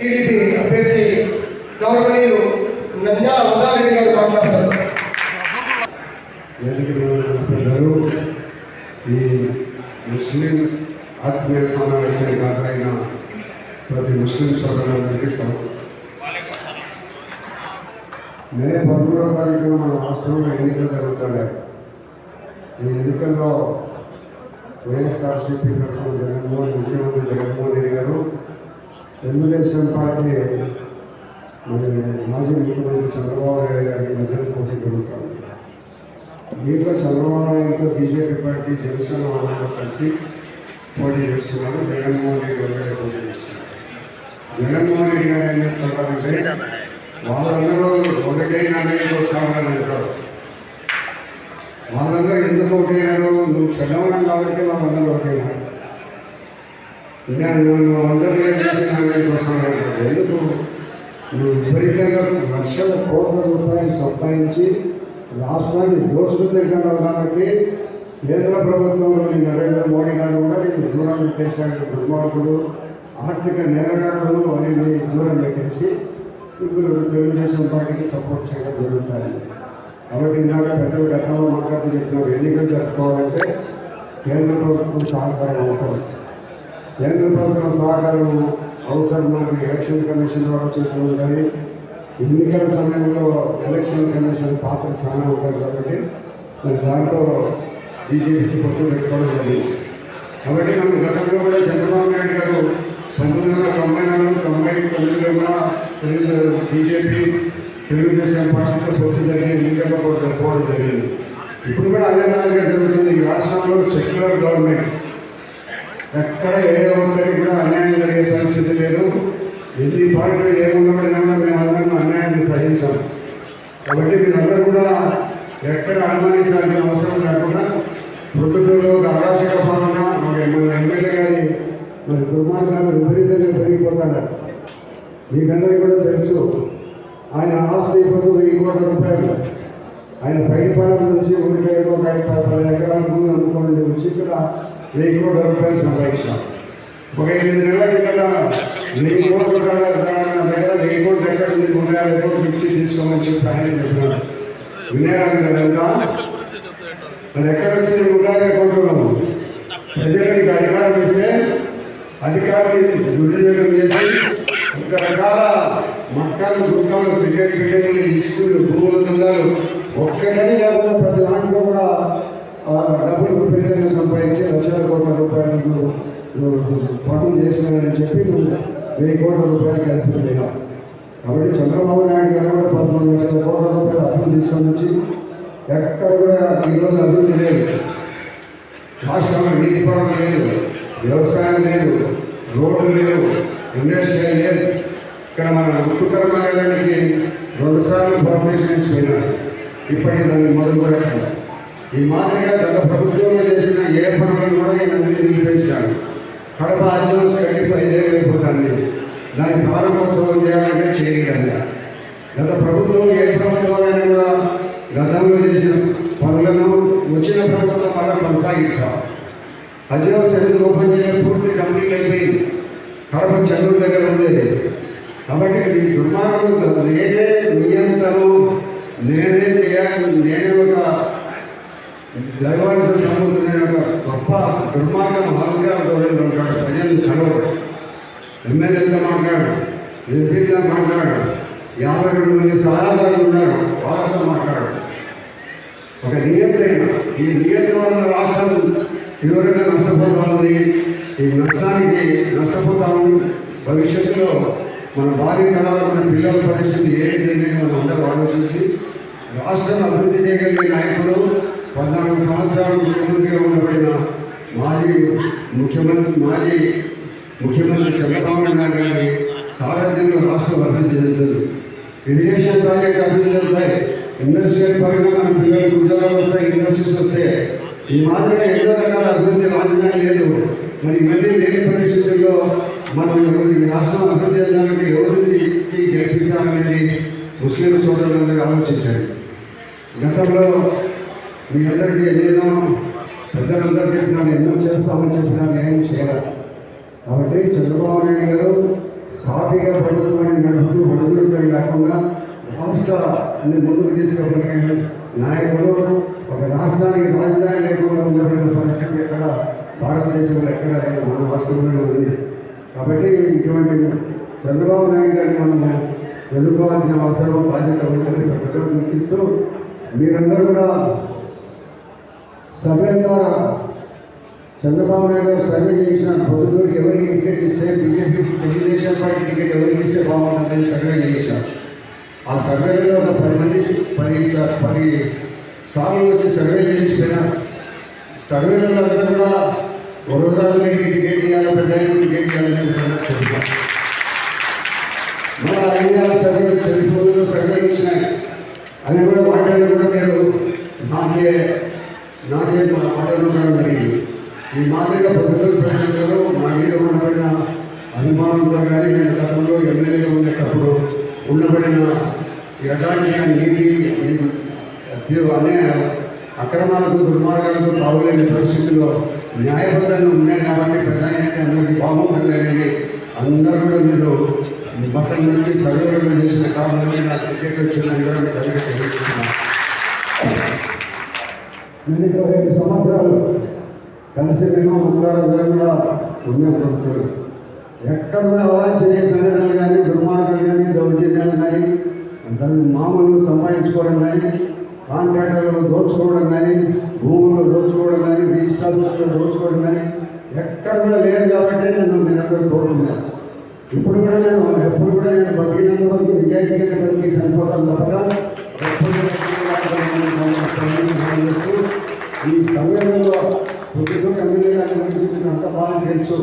TDP అభ్యర్థి గౌరవనీయులు నంద్యా ఉదారెడ్డి గారు మాట్లాడతారు ఈ ముస్లిం ఆత్మీయ సమావేశానికి హాజరైన ప్రతి ముస్లిం సోదరులందరికీ స్వాగతం మే పదమూడవ తారీఖున మన రాష్ట్రంలో ఎన్నికలు జరుగుతున్నాయి ఈ ఎన్నికల్లో వైఎస్ఆర్సీపీ ప్రభుత్వం జగన్మోహన్ ముఖ్యమంత్రి జగన్మోహన్ రెడ్డి గారు తెలుగుదేశం పార్టీ మరి మాజీ ముఖ్యమంత్రి చంద్రబాబు నాయుడు గారి మధ్య పోటీ జరుగుతుంది దీంట్లో చంద్రబాబు నాయుడుతో బీజేపీ పార్టీ జనసేన వాళ్ళతో కలిసి పోటీ చేస్తున్నారు. జగన్మోహన్ రెడ్డి గారు పోటీ చేస్తున్నారు. జగన్మోహన్ రెడ్డి గారు ఏం చెప్తున్నారంటే వాళ్ళందరూ ఒకటే నాయకులు వస్తామని అంటారు. వాళ్ళందరూ ఎందుకు ఒకటైనారు? నువ్వు చదవడం కాబట్టి వాళ్ళందరూ ఒకటైనారు నేను నువ్వు అందరూ చేసిన నాయకులు వస్తామంటారు ఎందుకు? నువ్వు విపరీతంగా లక్షల కోట్ల రూపాయలు సంపాదించి రాష్ట్రాన్ని దోచుకుంటున్నాడు కాబట్టి కేంద్ర ప్రభుత్వంలోని నరేంద్ర మోడీ గారు కూడా నేను దూరం పెట్టేశాడు. దుర్మార్గుడు ఆర్థిక నేరగాడు అని నీ దూరం పెట్టేసి ఇప్పుడు తెలుగుదేశం పార్టీకి సపోర్ట్ చేయడం జరుగుతుంది. కాబట్టి ఇందాక పెద్దలు గతంలో మాట్లాడుతూ చెప్పినారు ఎన్నికలు జరుపుకోవాలంటే కేంద్ర ప్రభుత్వం సహకారం అవసరం. కేంద్ర ప్రభుత్వం సహకారం అవసరం మనకి ఎలక్షన్ కమిషన్ ద్వారా చేతులు ఉంటుంది ఎన్నికల సమయంలో ఎలక్షన్ కమిషన్ పాత్ర చాలా ఉంటుంది కాబట్టి మరి దాంట్లో బీజేపీకి పొత్తు పెట్టుకోవడం జరిగింది. కాబట్టి మనం గతంలో కూడా చంద్రబాబు నాయుడు గారు పంతొమ్మిది వందల తొంభై నాలుగు తొంభై తొమ్మిదిలో కూడా బీజేపీ తెలుగుదేశం పార్టీతో పొత్తు జరిగి ఎన్నికల్లో కూడా జరుపుకోవడం జరిగింది. ఇప్పుడు కూడా అదే విధంగా జరుగుతుంది. ఈ రాష్ట్రంలో సెక్యులర్ గవర్నమెంట్ ఎక్కడ ఏ ఒక్కరికి కూడా అన్యాయం జరిగే పరిస్థితి లేదు. ఎన్ని పార్టీలు ఏమున్నప్పటికీ కూడా మేము అందరం అన్యాయాన్ని సహించాం. కాబట్టి మీరందరూ కూడా ఎక్కడ అనుమానించాల్సిన అవసరం లేకుండా మృతుల్లో ఒక అరాచక పాలన మన ఎమ్మెల్యే గారి మరి దుర్మార్గాలు విపరీతంగా పెరిగిపోతాడు మీకందరికీ కూడా తెలుసు ఆయన ఆస్తి ఇప్పుడు వెయ్యి కోట్ల రూపాయలు. ఆయన పైపాలన నుంచి ఊరికే ఒక ఐదు పది ఎకరాల అనుకోండి వచ్చి ఇక్కడ వెయ్యి కోట్ల రూపాయలు సంపాదించాం ఒక ఎనిమిది నెలల కిందట వెయ్యి కోట్ల దగ్గర వెయ్యి కోట్లు ఎక్కడ ఉంది? నూట యాభై కోట్లు ఇచ్చి తీసుకోమని చెప్పి ఆయన చెప్పినాడు. వినయాలి కదా మరి ఎక్కడ వచ్చింది నూట యాభై కోట్లు? ప్రజలకు అధికారం ఇస్తే అధికారులు దుర్వినియోగం చేసి రకరకాల మక్కలు గుక్కలు క్రికెట్ క్రికెట్లు స్కూళ్ళు భూములు దందాలు ఒక్కటని కాకుండా ప్రతి దాంట్లో కూడా ఆ, డబ్బులు పెద్దగా సంపాదించి లక్షల కోట్ల రూపాయలు నువ్వు పనులు చేసినానని చెప్పి నువ్వు వెయ్యి కోట్ల రూపాయలు కలిపిపోయినావు కాబట్టి చంద్రబాబు నాయుడు గారు కూడా పదమూడు లక్షల కోట్ల రూపాయలు అప్పులు తీసుకొని వచ్చి ఎక్కడ కూడా ఈరోజు అభివృద్ధి లేదు. రాష్ట్రంలో నీటి నీటిపాలన లేదు వ్యవసాయం లేదు రోడ్లు లేవు ఇండస్ట్రీ లేదు. ఇక్కడ మన ఉప్పు కర్మాగారానికి రెండుసార్లు పర్మిషన్ ఇచ్చిపోయినారు. ఇప్పటికీ దాన్ని మొదలు పెట్టాలి ఈ మాదిరిగా గత ప్రభుత్వంలో చేసిన ఏ పనులను కూడా ఈయన ముందు నిలిపేశాడు. కడప ఆచరణ కట్టిపు ఐదేళ్ళు అయిపోతుంది దాని ప్రారంభోత్సవం చేయాలంటే చేయగలిగా గత ప్రభుత్వం ఏ ప్రభుత్వాలైనా కూడా గతంలో చేసిన పనులను వచ్చిన ప్రభుత్వం వల్ల కొనసాగించాం. అజయవ సెంటర్ ఓపెన్ చేయడం పూర్తి కంప్లీట్ అయిపోయింది. కడప చంద్రుడి దగ్గర ఉండేది. కాబట్టి ఈ దుర్మార్గం నేనే నియంత్రణ నేనే నేనే ఒక దైవానికి సంబంధమైన ఒక గొప్ప దుర్మార్గం హాల్గా ధోరణిలో ఉంటాడు ప్రజలు కలవడు ఎమ్మెల్యేతో మాట్లాడు? ఎంపీలతో మాట్లాడు? యాభై రెండు మంది సలహాదారులు ఉన్నారు. వాళ్ళతో మాట్లాడు. ఒక నియంత్రణ. ఈ నియంత్రణ వలన రాష్ట్రం తీవ్రంగా నష్టపోతుంది. ఈ నష్టానికి నష్టపోతాము. భవిష్యత్తులో మన భార్య కళలో మన పిల్లల పరిస్థితి ఏంటి మనం అందరూ ఆలోచించి రాష్ట్రం అభివృద్ధి చేయగలిగే నాయకుడు పద్నాలుగు సంవత్సరాలు ముఖ్యమంత్రిగా ఉండబడిన మాజీ ముఖ్యమంత్రి మాజీ ముఖ్యమంత్రి చంద్రబాబు నాయుడు గారి సారథ్యంలో రాష్ట్రం అభివృద్ధి చెందుతుంది ఇరిగేషన్ ప్రాజెక్ట్ అభివృద్ధి చెందుతాయి ఇండస్ట్రియల్ పరంగా మన పిల్లలకు ఉద్యోగాలు వస్తాయి ఇండస్ట్రీస్ వస్తాయి ఈ మాదిరిగా ఎన్నో రకాల అభివృద్ధి రాజధాని లేదు. మరి ఇవన్నీ లేని పరిస్థితుల్లో మనం ఈ రాష్ట్రం అభివృద్ధి చెందడానికి ఎవరికి గెలిపించాలనేది ముస్లిం సోదరులందరూ ఆలోచించారు. గతంలో మీ అందరికీ ఎన్నో పెద్దలందరూ చెప్పినాను ఎన్నో చేస్తామని చెప్పినా ఏం చేయాలి? కాబట్టి చంద్రబాబు నాయుడు గారు సాఫీగా ప్రభుత్వాన్ని నడుపుతూ ఒడిదుడుకులు లేకుండా రాష్ట్రాన్ని ముందుకు తీసుకుపోయిన నాయకులు ఒక రాష్ట్రానికి రాజధాని లేకుండా ఉండబడిన పరిస్థితి ఎక్కడ? భారతదేశంలో ఎక్కడ లేదు. మన రాష్ట్రంలోనే ఉంది. కాబట్టి ఇటువంటి చంద్రబాబు నాయుడు గారిని మనము ఎదుర్కోవాల్సిన అవసరం బాధ్యత ఉందని ప్రజలకు మీరందరూ కూడా సర్వే ద్వారా చంద్రబాబు నాయుడు గారు సర్వే చేసిన పొద్దుటూరుకి ఎవరికి టికెట్ ఇస్తే బీజేపీ తెలుగుదేశం పార్టీ టికెట్ ఎవరికి ఇస్తే బాగుంటుందని సర్వే చేశారు. ఆ సర్వేలో ఒక పది మంది పది పది సార్లు వచ్చి సర్వే చేసిపోయినా సర్వేలో అందరూ కూడా వరదరాజు గారికి టికెట్ ఇవ్వాలి పెద్ద టికెట్ ఇవ్వాలని చెప్తున్నారు మన ఐదు సర్వే సెల్ ఫోన్లో సర్వేలు వచ్చినాయి. అవి కూడా వాటిని కూడా మీరు నాకే నాకే మా మాటలు జరిగింది. ఈ మాదిరిగా ప్రభుత్వం ప్రజలందరూ మా మీద ఉండబడిన అభిమానంతో కానీ నేను గతంలో ఎమ్మెల్యేగా ఉండేటప్పుడు ఉండబడిన ఎలాంటి నీతి అనే అక్రమాలకు దుర్మార్గాలకు తావులేని పరిస్థితుల్లో న్యాయబద్ధంగా ఉన్నాయి కాబట్టి ప్రధాని అందరికీ బాగుంటుందని అందరూ కూడా మీరు బట్టల నుండి సర్వేలు చేసిన కారణంగా నాకు క్రికెట్ వచ్చిందని కూడా మీకు తెలియజేస్తున్నాను. నేను ఇరవై ఐదు సంవత్సరాలు కలిసి మేము ముగ్గురు కూడా ఉన్నాం ఎక్కడ కూడా అవాంఛనీయ సంఘటనలు కానీ దుర్మార్గాలు కానీ దౌర్జన్యాలు కానీ దాన్ని మామూలు సంపాదించుకోవడం కానీ కాంట్రాక్టర్లను దోచుకోవడం కానీ భూములు దోచుకోవడం కానీ రిజిస్టర్ దోచుకోవడం కానీ ఎక్కడ కూడా లేదు కాబట్టి నన్ను మీరందరూ కోరుతున్నారు ఇప్పుడు కూడా నేను ఎప్పుడు కూడా నేను బతికినంత వరకు నిజాయితీగా బతికి సరిపోతాను తప్ప ఎప్పుడు ఈ సమయంలో పొద్దుటూ ఎమ్మెల్యే గారి గురించి అంత బాగా తెలుసు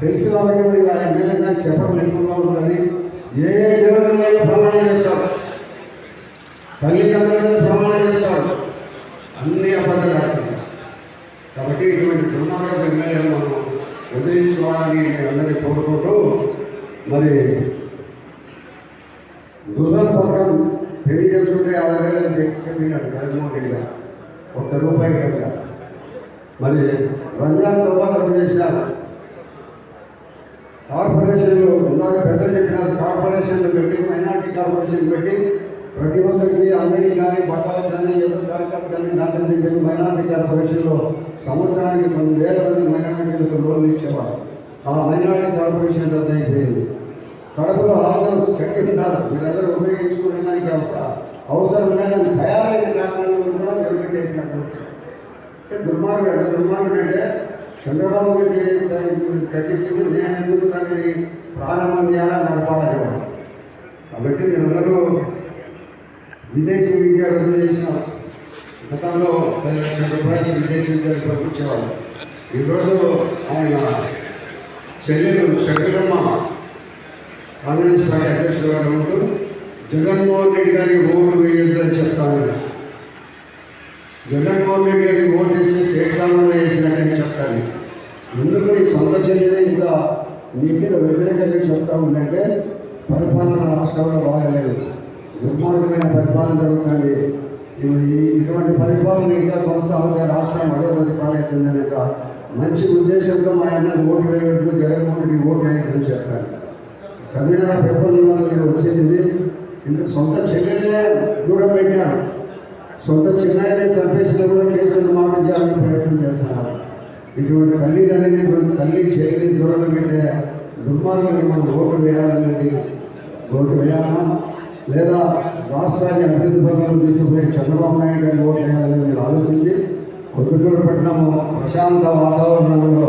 తెలుసు కాబట్టి మరి ఆ ఎమ్మెల్యే గారు చెప్పడం లేకుండా ఉన్నది ఏ ఏ ప్రమాణం చేస్తారు తల్లిదండ్రుల ప్రమాణం చేస్తారు అన్ని అబద్ధాలు ఆడుతున్నారు కాబట్టి ఇటువంటి దుర్మార్గ ఎమ్మెల్యేలు మనం వదిలించుకోవాలని నేను అందరినీ కోరుకుంటూ మరి యాభై వేలు చెప్పినాడు జగన్మోహన్ రెడ్డి గారు. ఒక్క రూపాయి కదా మరి రంజాన్ తోపాలు చేశారు కార్పొరేషన్లు ఇందాక పెద్దలు చెప్పినారు. కార్పొరేషన్లు పెట్టి మైనార్టీ కార్పొరేషన్ పెట్టి ప్రతి ఒక్కరికి అంగడి కానీ బట్టలకు కానీ ఏదో కార్యక్రమం కానీ దాంట్లో దగ్గర మైనార్టీ కార్పొరేషన్లో సంవత్సరానికి కొన్ని వేల మంది మైనార్టీలకు లోన్లు ఇచ్చేవారు. ఆ మైనార్టీ కార్పొరేషన్ రద్దు అయిపోయింది. కడపలో హాజరు కట్టిన్నారు మీరందరూ ఉపయోగించుకునే దానికి అవసరం. అవసరం లేదని తయారైన కారణంగా కూడా నిలబెట్టేసినట్టు అంటే దుర్మార్గుడు అంటే దుర్మార్గుడు అంటే చంద్రబాబు గారి దాన్ని కట్టించింది నేను ఎందుకు దానిని ప్రారంభం చేయాలని నడపాలని కాబట్టి మీరందరూ విదేశీ విద్య రద్దు చేసిన గతంలో పది లక్షల రూపాయలు విదేశీ విద్యకు పంపించేవాళ్ళు. ఈరోజు ఆయన చెల్లెలు శక్తిరమ్మ కాంగ్రెస్ పార్టీ అధ్యక్షుడు గారు ఉంటూ జగన్మోహన్ రెడ్డి గారికి ఓటు వేయొద్దని చెప్తాను జగన్మోహన్ రెడ్డి గారికి ఓటు వేస్తే సేకాలంలో వేసినట్టని చెప్తాను ఎందుకు ఈ సొంత చర్యలే ఇంకా మీ మీద వ్యతిరేకంగా చెప్తా ఉందంటే పరిపాలన రాష్ట్రంలో బాగలేదు దుర్మార్గమైన పరిపాలన జరుగుతుంది. ఇటువంటి పరిపాలన ఇంకా కొనసాగుతే రాష్ట్రం అడగబడి పాలవుతుందని ఒక మంచి ఉద్దేశంతో మా ఆయన ఓటు వేయడం జగన్మోహన్ రెడ్డి ఓటు వేయడం చెప్పాను చదివిన పేపర్లలో వచ్చేది ఎందుకు సొంత చెల్లెలే దూరం పెట్టారు. సొంత చిన్నాయనే చంపేసిన కూడా కేసులు మాఫీ చేయాలని ప్రయత్నం చేస్తున్నారు ఇటువంటి తల్లి అనేది తల్లి చెల్లిని దూరం పెట్టే దుర్మార్గాన్ని మనం ఓటు వేయాలనేది ఓటు వేయాలా? లేదా రాష్ట్రాన్ని అభివృద్ధి పనులను తీసుకుపోయి చంద్రబాబు నాయుడు గారిని ఓటు వేయాలని మీరు ఆలోచించి కొద్దిదూరు పట్టణము ప్రశాంత వాతావరణంలో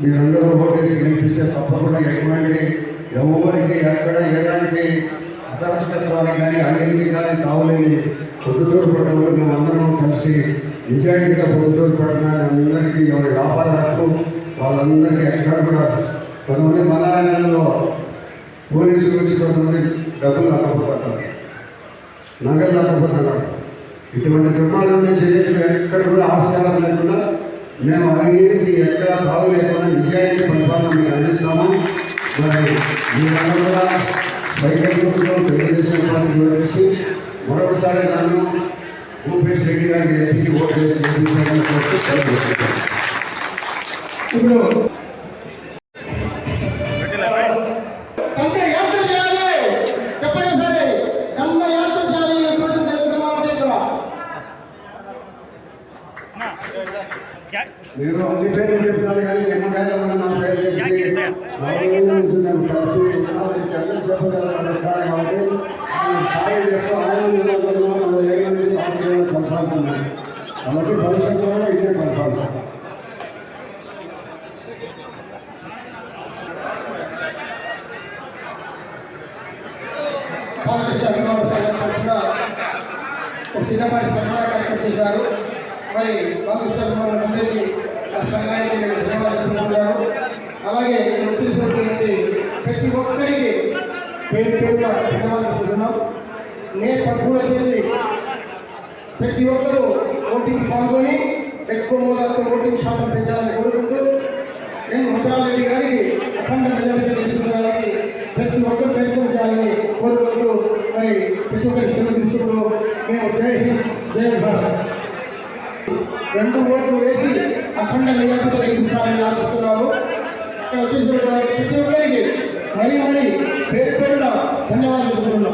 మీరందరూ ఓటేసి కనిపిస్తే తప్పకుండా ఎటువంటి ఎవరికి ఎక్కడ ఏదానికి అరాచకత్వానికి కానీ అన్నింటికి కానీ తావులేని పొద్దుటూరు పట్టణంలో మేము అందరం కలిసి నిజాయితీగా పొద్దుటూరు పట్టణాన్ని అందరికీ ఎవరి వ్యాపార హక్కు వాళ్ళందరికీ ఎక్కడ కూడా కొంతమంది మలాయాలలో పోలీసులు వచ్చి కొంతమంది డబ్బులు నష్టపోతారు నగలు నష్టపోతున్నారు ఇటువంటి దుర్మార్గం నుంచి ఎక్కడ కూడా ఆస్కారం లేకుండా మేము అవినీతికి ఎక్కడ తావు లేకుండా నిజాయితీ పరిపాలన మీకు అందిస్తాము. మరి మీరందరూ కూడా సైకిల్ గుర్తులో తెలుగుదేశం పార్టీ వేసి మరొకసారి నన్ను భూపేష్ రెడ్డి గారికి ఎంపీకి ఓటు వేసి గెలిపించాలని కోరుతూ సెలవు తీసుకుంటాను. ఇప్పుడు మీరు అన్ని పేర్లు చెప్తారు కానీ నిమ్మకాయ ఉన్న నా పేరు చెప్పి నేను కలిసి చంద్ర చెప్పగలను కాబట్టి ఆయన సాయి చెప్పు ఆయన కొనసాగుతున్నాను. కాబట్టి భవిష్యత్తులో ఇదే కొనసాగుతాను. భారతీయ అభిమాన సంఘం తరఫున ఒక చిన్నపాటి సన్మాన కార్యక్రమం చేశారు. మరి బాలకృష్ణ అభిమానులందరికీ సంఘానికి నేను ధన్యవాదాలు తెలుపుతున్నాను అలాగే ఇక్కడ వచ్చినటువంటి ప్రతి ఒక్కరికి పేరు పేరుగా ధన్యవాదాలు తెలుపుతున్నాం మే పదమూడవ తేదీ ప్రతి ఒక్కరూ ఓటింగ్ పాల్గొని ఎక్కువ మూలాలతో ఓటింగ్ శాతం పెంచాలని కోరుకుంటూ నేను ముద్రారెడ్డి గారికి అఖండ మెజారిటీ తెచ్చుకోవడానికి ప్రతి ఒక్కరు ప్రయత్నం చేయాలని కోరుకుంటూ మరి ప్రతి ఒక్కరి శ్రమ తీసుకుంటూ మేము జై హింద్ జై భారత్. వేసి అఖండ మెజారిటీతో గెలిపిస్తారని ఆశిస్తున్నాము ఇక్కడ వచ్చినటువంటి ప్రతి ఒక్కరికి మరీ మరీ పేరు పేరున ధన్యవాదాలు